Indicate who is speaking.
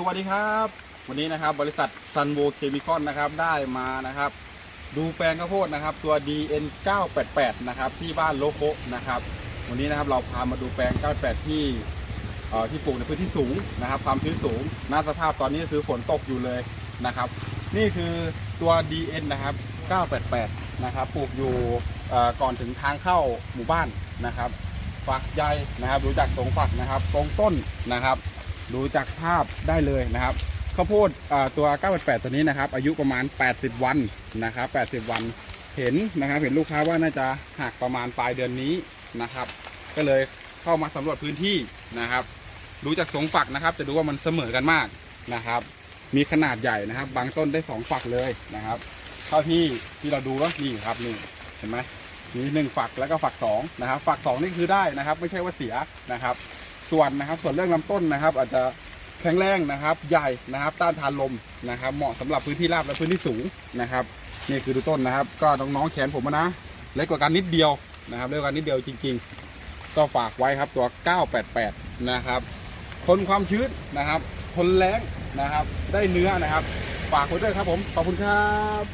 Speaker 1: สวัสดีครับ วันนี้นะครับบริษัทซันโวเคมีคอนนะครับได้มานะครับ ดูแปลงข้าวโพดนะครับ ตัว DN 988นะครับที่บ้านโลโกนะครับ วันนี้นะครับเราพามาดูแปลง 98 ที่ที่ปลูกในพื้นที่สูงนะครับความชื้นสูงหน้าสภาพตอนนี้ก็คือฝนตกอยู่เลยนะครับ นี่คือตัว DN นะครับ 988 นะครับปลูกอยู่ก่อนถึงทางเข้าหมู่บ้านนะครับฝักใยนะครับดูจากทรงฝักนะครับ ตรงต้นนะครับ ดูจากภาพได้เลยนะครับข้าวโพดตัว 988 ตัวนี้นะครับ อายุประมาณ 80 วันนะครับ 80 วันเห็นนะครับเห็นลูกค้าว่าน่าจะหักประมาณปลายเดือนนี้นะครับ ก็เลยเข้ามาสำรวจพื้นที่นะครับ ดูจากทรงฝักนะครับ จะดูว่ามันเสมอกันมากนะครับ มีขนาดใหญ่นะครับ บางต้นได้สองฝักเลยนะครับเท่าที่ที่เราดูแล้วนี่ครับนี่เห็นไหมมีหนึ่งฝักแล้วก็ฝักสองนะครับ ฝักสองนี่คือได้นะครับ ไม่ใช่ว่าเสียนะครับ ส่วนนะครับ ส่วนเรื่องลำต้นนะครับ อาจจะแข็งแรงนะครับ ใหญ่นะครับ ต้านทานลมนะครับ เหมาะสำหรับพื้นที่ราบและพื้นที่สูงนะครับ นี่คือดูต้นนะครับ ก็น้องๆแขนผมนะเล็กกว่ากันนิดเดียวนะครับเล็กกว่ากันนิดเดียวจริง ๆ ก็ฝากไว้ครับตัว 988 นะครับทนความชื้นนะครับทนแรงนะครับ ได้เนื้อนะครับ ฝากไว้ด้วยครับผมขอบคุณครับ